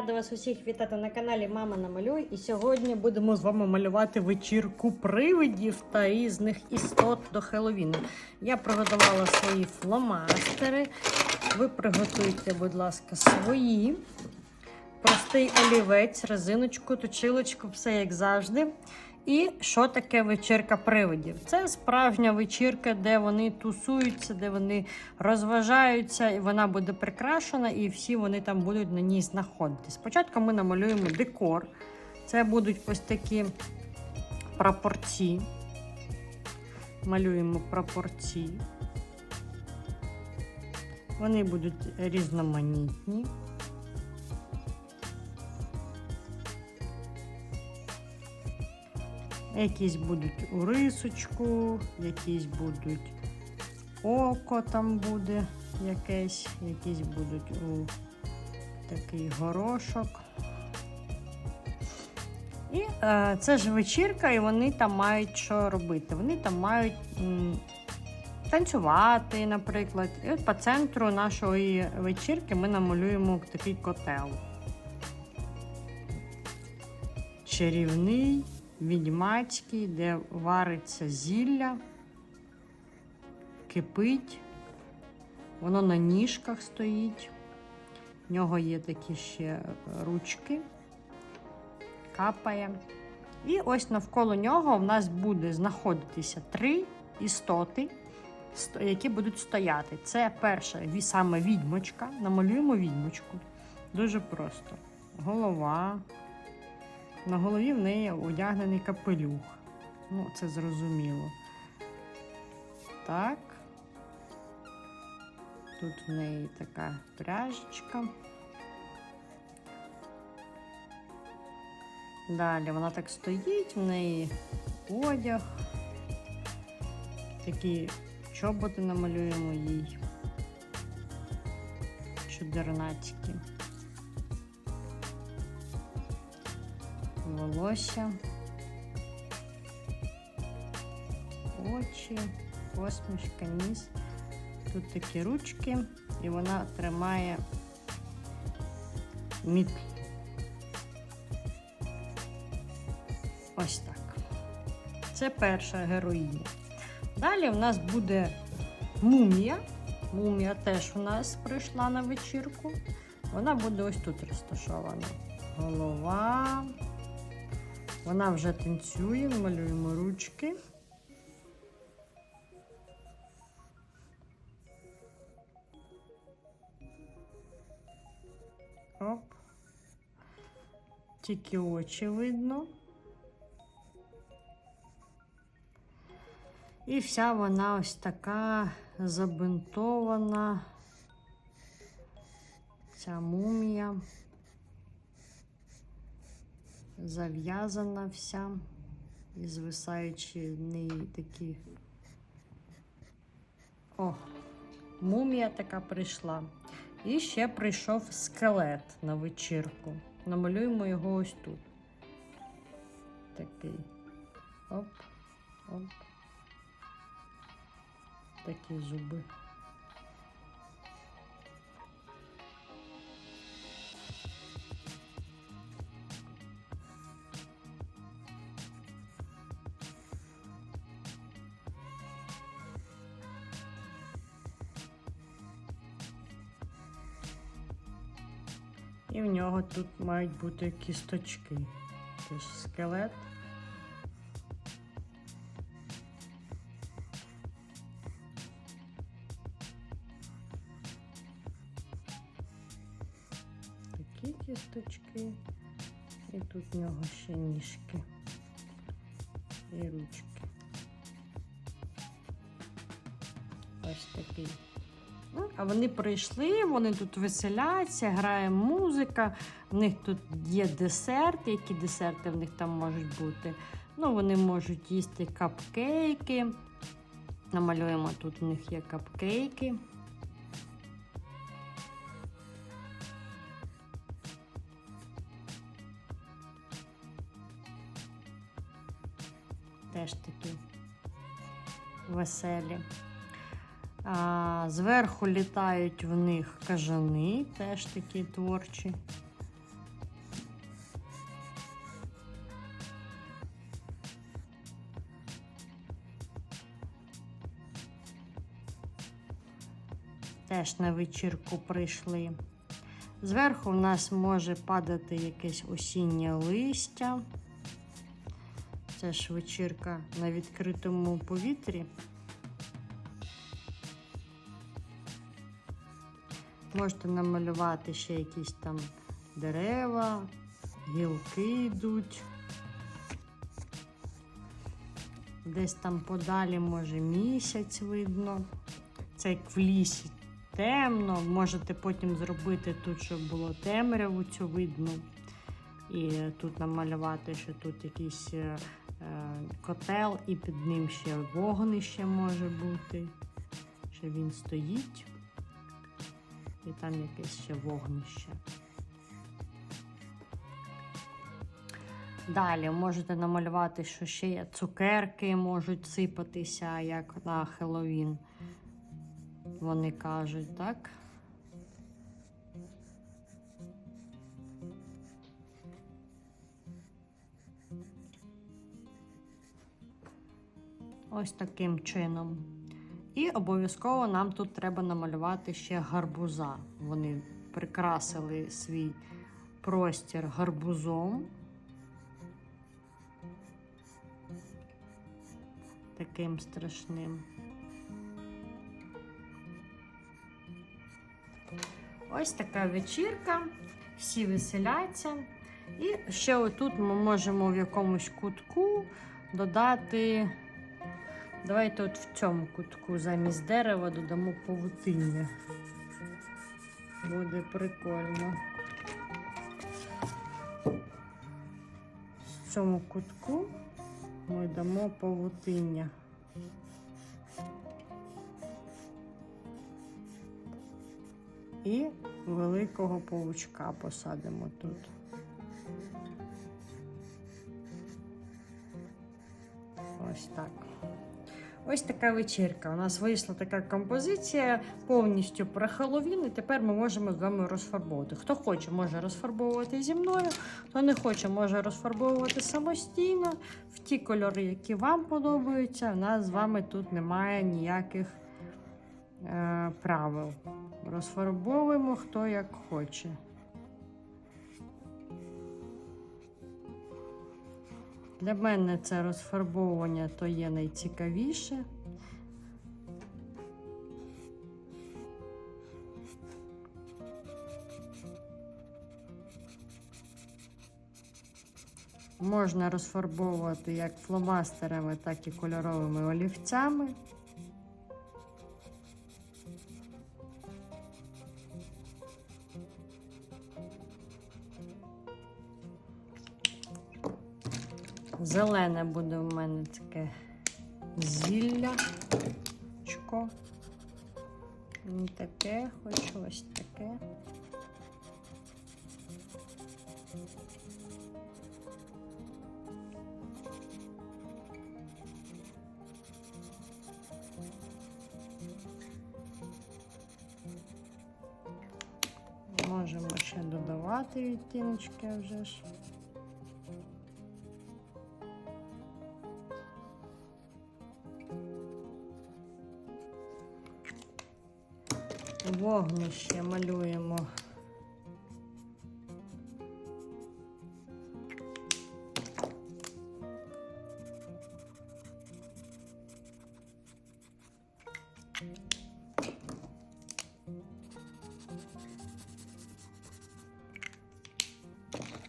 рада вас усіх вітати на каналі Мама Намалюй. І сьогодні будемо з вами малювати вечірку привидів та різних істот до Хеллоуіну. Я приготувала свої фломастери. Ви приготуйте, будь ласка, свої. Простий олівець, резиночку, точилочку, все як завжди. І що таке вечірка привидів? Це справжня вечірка, де вони тусуються, де вони розважаються, і вона буде прикрашена, і всі вони там будуть на ній знаходитись. Спочатку ми намалюємо декор. Це будуть ось такі прапорці. Малюємо прапорці. Вони будуть різноманітні. Якісь будуть у рисочку, якісь будуть око там буде якесь, якісь будуть у такий горошок. І е, це ж вечірка, і вони там мають що робити. Вони там мають м, танцювати, наприклад. І от по центру нашої вечірки ми намалюємо такий котел. Чарівний відьмацький, де вариться зілля, кипить, воно на ніжках стоїть. В нього є такі ще ручки, капає. І ось навколо нього в нас буде знаходитися три істоти, які будуть стояти. Це перша саме відьмочка. Намалюємо відьмочку. Дуже просто. Голова, на голові в неї одягнений капелюх. Ну, це зрозуміло. Так. Тут в неї така пряжечка. Далі вона так стоїть, в неї одяг. Такі чоботи намалюємо їй. Чудернацькі. Волосся, очі, посмішка, ніс. Тут такі ручки, і вона тримає мітлу. Ось так. Це перша героїня. Далі в нас буде мумія. Мумія теж у нас прийшла на вечірку. Вона буде ось тут розташована. Голова. Вона вже танцює, малюємо ручки. Оп. Тільки очі видно. І вся вона ось така забинтована. Ця мумія зав'язана вся і звисаючи в неї такі. О, мумія така прийшла. І ще прийшов скелет на вечірку. Намалюємо його ось тут. Такий. Оп, оп. Такі зуби. І в нього тут мають бути кісточки. Тож скелет. Такі кісточки. І тут в нього ще ніжки і ручки. Ось такий. А вони прийшли, вони тут веселяться, грає музика, в них тут є десерти, які десерти в них там можуть бути. Ну, вони можуть їсти капкейки. Намалюємо тут у них є капкейки. Теж такі веселі. А, Зверху літають в них кажани, теж такі творчі. Теж на вечірку прийшли. Зверху в нас може падати якесь осіннє листя. Це ж вечірка на відкритому повітрі. Можете намалювати ще якісь там дерева, гілки йдуть. Десь там подалі може місяць видно. Це як в лісі темно. Можете потім зробити тут, щоб було темряву цю видно. І тут намалювати, що тут якийсь е, котел, і під ним ще вогнище може бути. Що він стоїть. І там якесь ще вогнище. Далі можете намалювати, що ще є цукерки можуть сипатися, як на Хеллоуін. Вони кажуть, так? Ось таким чином. І обов'язково нам тут треба намалювати ще гарбуза. Вони прикрасили свій простір гарбузом. Таким страшним. Ось така вечірка, всі веселяться. І ще отут ми можемо в якомусь кутку додати. Давайте от в цьому кутку замість дерева додамо павутиння. Буде прикольно. В цьому кутку ми дамо павутиння. І великого павучка посадимо тут. Ось так. Ось така вечірка. У нас вийшла така композиція повністю про Хеллоуін, і тепер ми можемо з вами розфарбовувати. Хто хоче, може розфарбовувати зі мною, хто не хоче, може розфарбовувати самостійно в ті кольори, які вам подобаються. У нас з вами тут немає ніяких е, правил. Розфарбовуємо хто як хоче. Для мене це розфарбовування то є найцікавіше. Можна розфарбовувати як фломастерами, так і кольоровими олівцями. Зелене буде у мене таке зілля. Не таке, хочу ось таке. Можемо ще додавати відтіночки вже ж. Вогнище малюємо.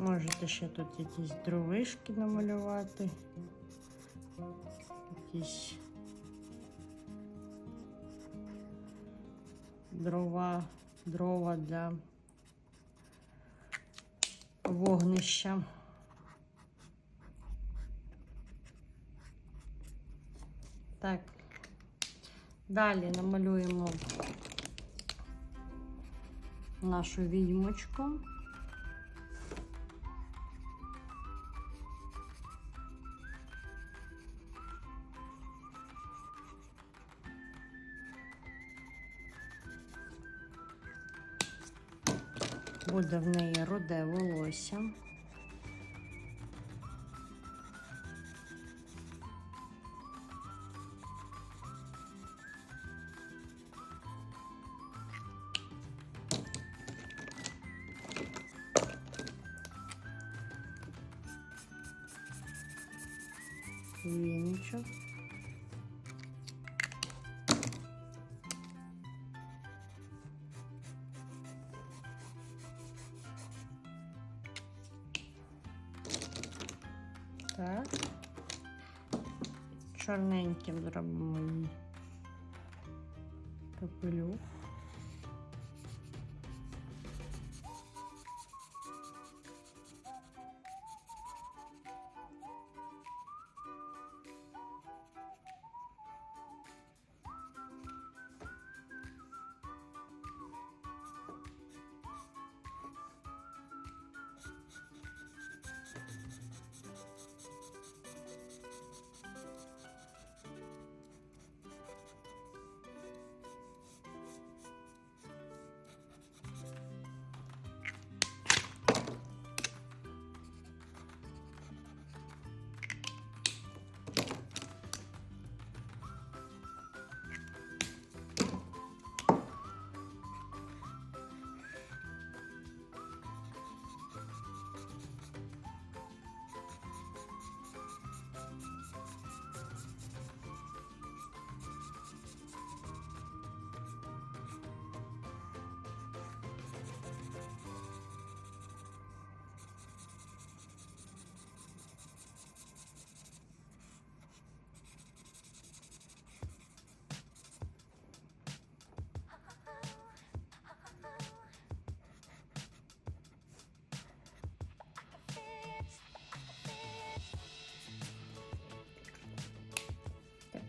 Можете ще тут якісь дровишки намалювати. Якісь дрова для вогнища. Так, далі намалюємо нашу відьмочку. Буде в неї руде волосся. Так. Чорненьким зробимо її капелюх.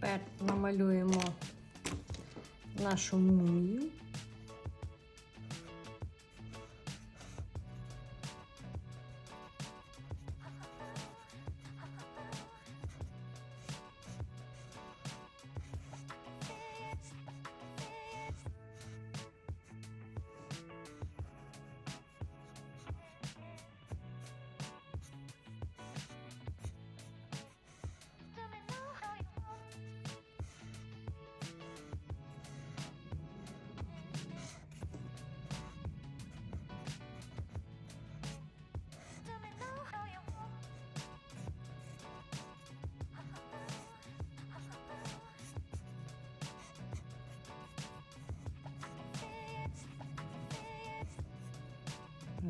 Тепер намалюємо нашу мумію.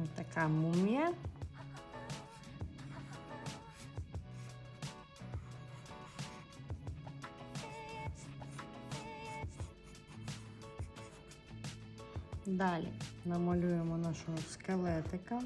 Ось така мумія. Далі намалюємо нашого скелетика.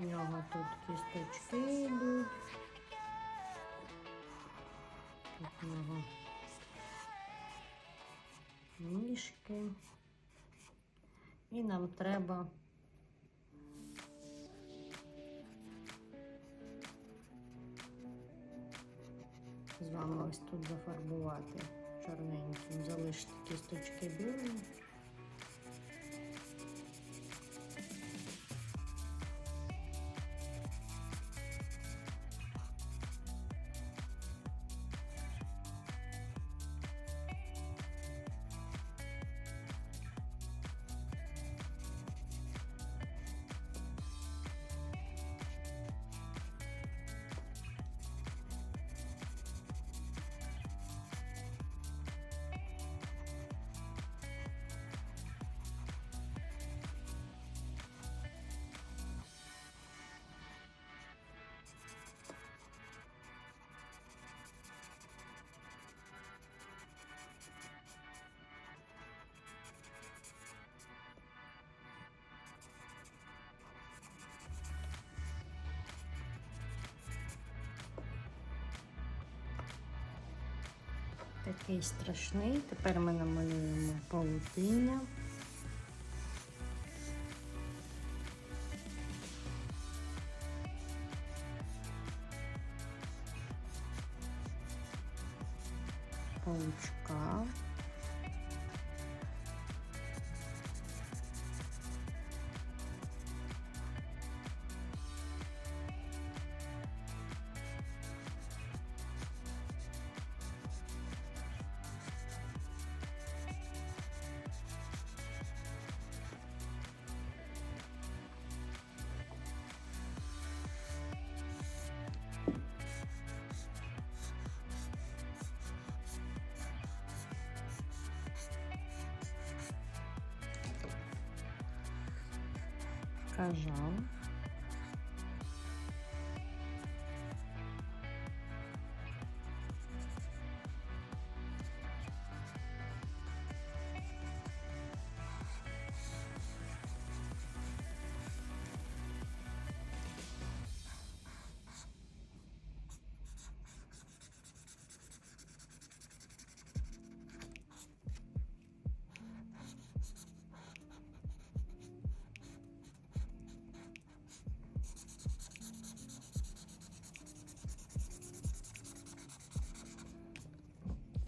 У нього тут кісточки йдуть. Тут у нього ніжки. І нам треба з вами ось тут зафарбувати чорненьким, залишити кісточки білими. Такий страшний. Тепер ми намалюємо павутиння. Кажан.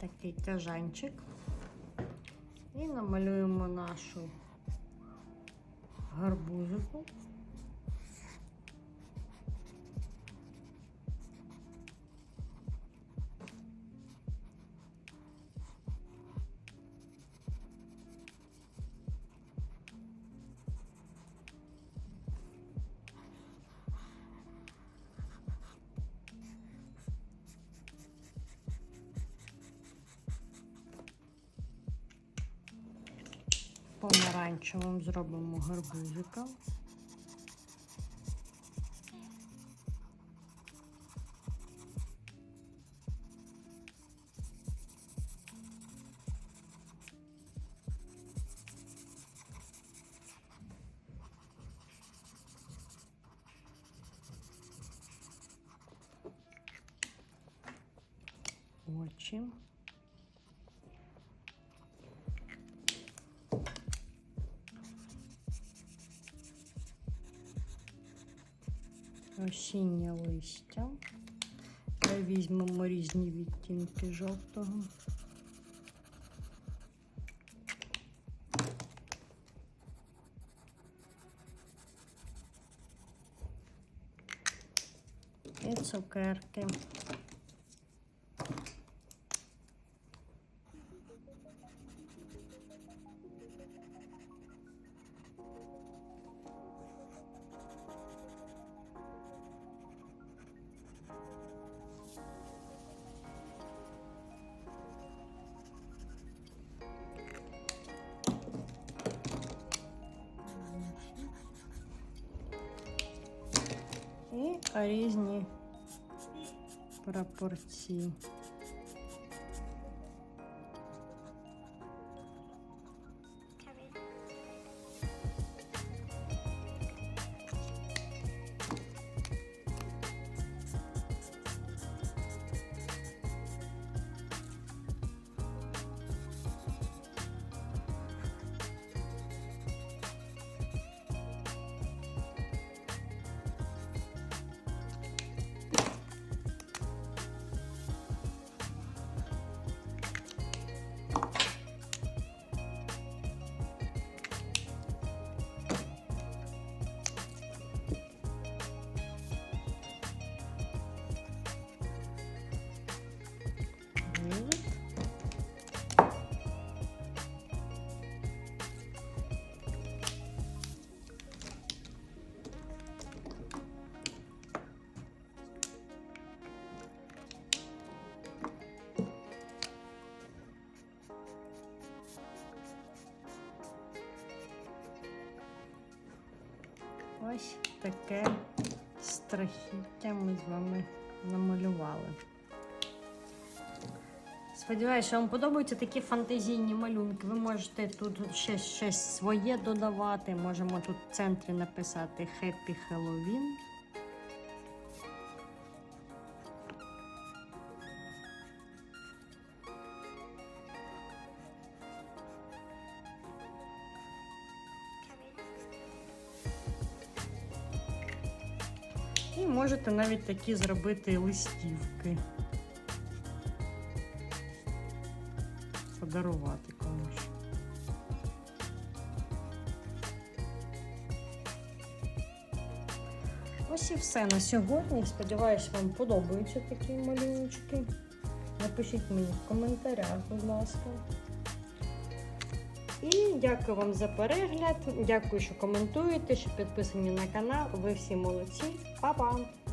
Такий тяжанчик І намалюємо нашу гарбузику. Помаранчевим зробимо гарбузика. Осіннє листя. Візьмемо різні відтінки жовтого. І цукерки. Різні пропорції. Ось таке страхіття ми з вами намалювали. Сподіваюся, вам подобаються такі фантазійні малюнки. Ви можете тут ще щось своє додавати. Можемо тут в центрі написати Happy Halloween. Можете навіть такі зробити листівки. Подарувати комусь. Ось і все на сьогодні. Сподіваюсь, вам подобаються такі малюночки. Напишіть мені в коментарях, будь ласка. І дякую вам за перегляд. Дякую, що коментуєте, що підписані на канал. Ви всі молодці. Па-па!